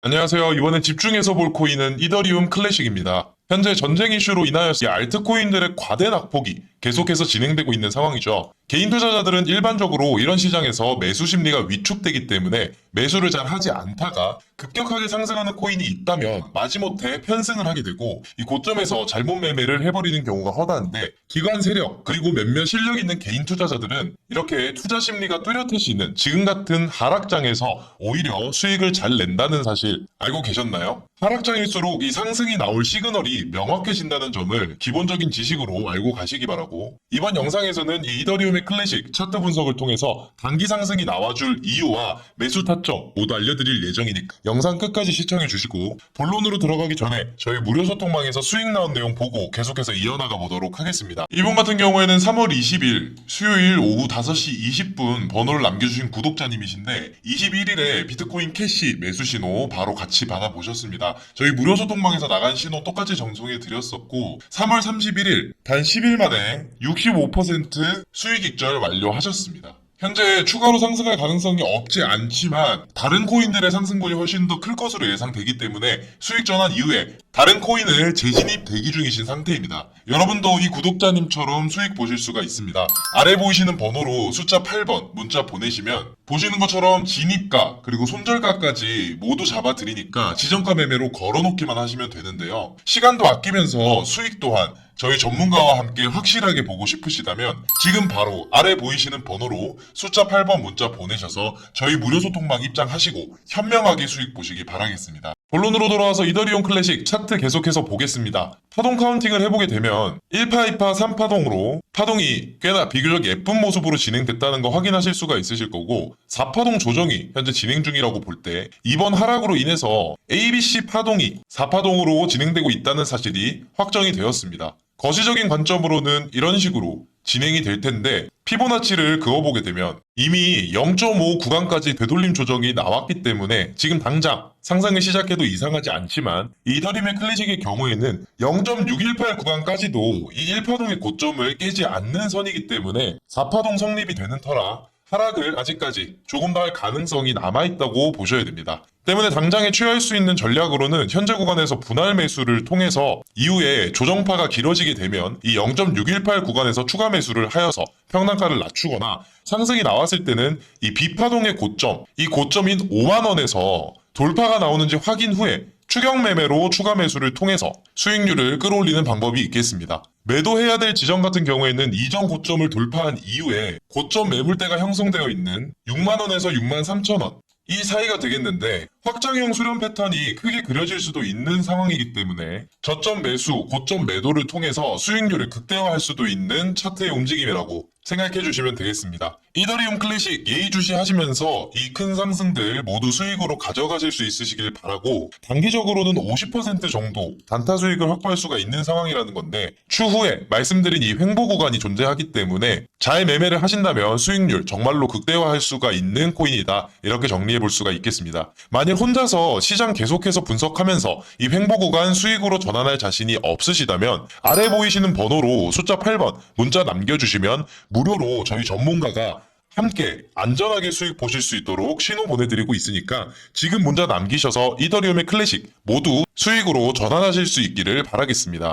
안녕하세요. 이번엔 집중해서 볼 코인은 이더리움 클래식입니다. 현재 전쟁 이슈로 인하여 이 알트코인들의 과대 낙폭이 계속해서 진행되고 있는 상황이죠. 개인 투자자들은 일반적으로 이런 시장에서 매수 심리가 위축되기 때문에 매수를 잘 하지 않다가 급격하게 상승하는 코인이 있다면 마지못해 편승을 하게 되고 이 고점에서 잘못 매매를 해버리는 경우가 허다한데 기관 세력 그리고 몇몇 실력 있는 개인 투자자들은 이렇게 투자 심리가 뚜렷해지는 지금 같은 하락장에서 오히려 수익을 잘 낸다는 사실 알고 계셨나요? 하락장일수록 이 상승이 나올 시그널이 명확해진다는 점을 기본적인 지식으로 알고 가시기 바라고 이번 영상에서는 이 이더리움의 클래식 차트 분석을 통해서 단기 상승이 나와줄 이유와 매수 타점 모두 알려드릴 예정이니까 영상 끝까지 시청해 주시고 본론으로 들어가기 전에 저희 무료 소통방에서 수익 나온 내용 보고 계속해서 이어나가 보도록 하겠습니다. 이번 같은 경우에는 3월 20일 수요일 오후 5시 20분 번호를 남겨주신 구독자님이신데 21일에 비트코인 캐시 매수 신호 바로 같이 받아보셨습니다. 저희 무료 소통방에서 나간 신호 똑같이 정송해 드렸었고 3월 31일 단 10일 만에 65% 수익 익절 완료하셨습니다. 현재 추가로 상승할 가능성이 없지 않지만 다른 코인들의 상승분이 훨씬 더 클 것으로 예상되기 때문에 수익 전환 이후에 다른 코인을 재진입 대기 중이신 상태입니다. 여러분도 이 구독자님처럼 수익 보실 수가 있습니다. 아래 보이시는 번호로 숫자 8번 문자 보내시면 보시는 것처럼 진입가 그리고 손절가까지 모두 잡아드리니까 지정가 매매로 걸어놓기만 하시면 되는데요. 시간도 아끼면서 수익 또한 저희 전문가와 함께 확실하게 보고 싶으시다면 지금 바로 아래 보이시는 번호로 숫자 8번 문자 보내셔서 저희 무료 소통방 입장하시고 현명하게 수익 보시기 바라겠습니다. 본론으로 돌아와서 이더리움 클래식 차트 계속해서 보겠습니다. 파동 카운팅을 해보게 되면 1파, 2파, 3파동으로 파동이 꽤나 비교적 예쁜 모습으로 진행됐다는 거 확인하실 수가 있으실 거고 4파동 조정이 현재 진행 중이라고 볼 때 이번 하락으로 인해서 ABC 파동이 4파동으로 진행되고 있다는 사실이 확정이 되었습니다. 거시적인 관점으로는 이런 식으로 진행이 될 텐데 피보나치를 그어보게 되면 이미 0.5 구간까지 되돌림 조정이 나왔기 때문에 지금 당장 상승을 시작해도 이상하지 않지만 이더림의 클래식의 경우에는 0.618 구간까지도 이 1파동의 고점을 깨지 않는 선이기 때문에 4파동 성립이 되는 터라 하락을 아직까지 조금 더 할 가능성이 남아있다고 보셔야 됩니다. 때문에 당장에 취할 수 있는 전략으로는 현재 구간에서 분할 매수를 통해서 이후에 조정파가 길어지게 되면 이 0.618 구간에서 추가 매수를 하여서 평단가를 낮추거나 상승이 나왔을 때는 이 비파동의 고점, 이 고점인 5만원에서 돌파가 나오는지 확인 후에 추격 매매로 추가 매수를 통해서 수익률을 끌어올리는 방법이 있겠습니다. 매도해야 될 지점 같은 경우에는 이전 고점을 돌파한 이후에 고점 매물대가 형성되어 있는 6만원에서 6만 3천원 이 사이가 되겠는데 확장형 수렴 패턴이 크게 그려질 수도 있는 상황이기 때문에 저점 매수, 고점 매도를 통해서 수익률을 극대화할 수도 있는 차트의 움직임이라고 생각해 주시면 되겠습니다. 이더리움 클래식 예의주시 하시면서 이 큰 상승들 모두 수익으로 가져가실 수 있으시길 바라고 단기적으로는 50% 정도 단타 수익을 확보할 수가 있는 상황이라는 건데 추후에 말씀드린 이 횡보 구간이 존재하기 때문에 잘 매매를 하신다면 수익률 정말로 극대화할 수가 있는 코인이다 이렇게 정리해 볼 수가 있겠습니다. 만일 혼자서 시장 계속해서 분석하면서 이 횡보 구간 수익으로 전환할 자신이 없으시다면 아래 보이시는 번호로 숫자 8번 문자 남겨주시면 무료로 저희 전문가가 함께 안전하게 수익 보실 수 있도록 신호 보내드리고 있으니까 지금 문자 남기셔서 이더리움의 클래식 모두 수익으로 전환하실 수 있기를 바라겠습니다.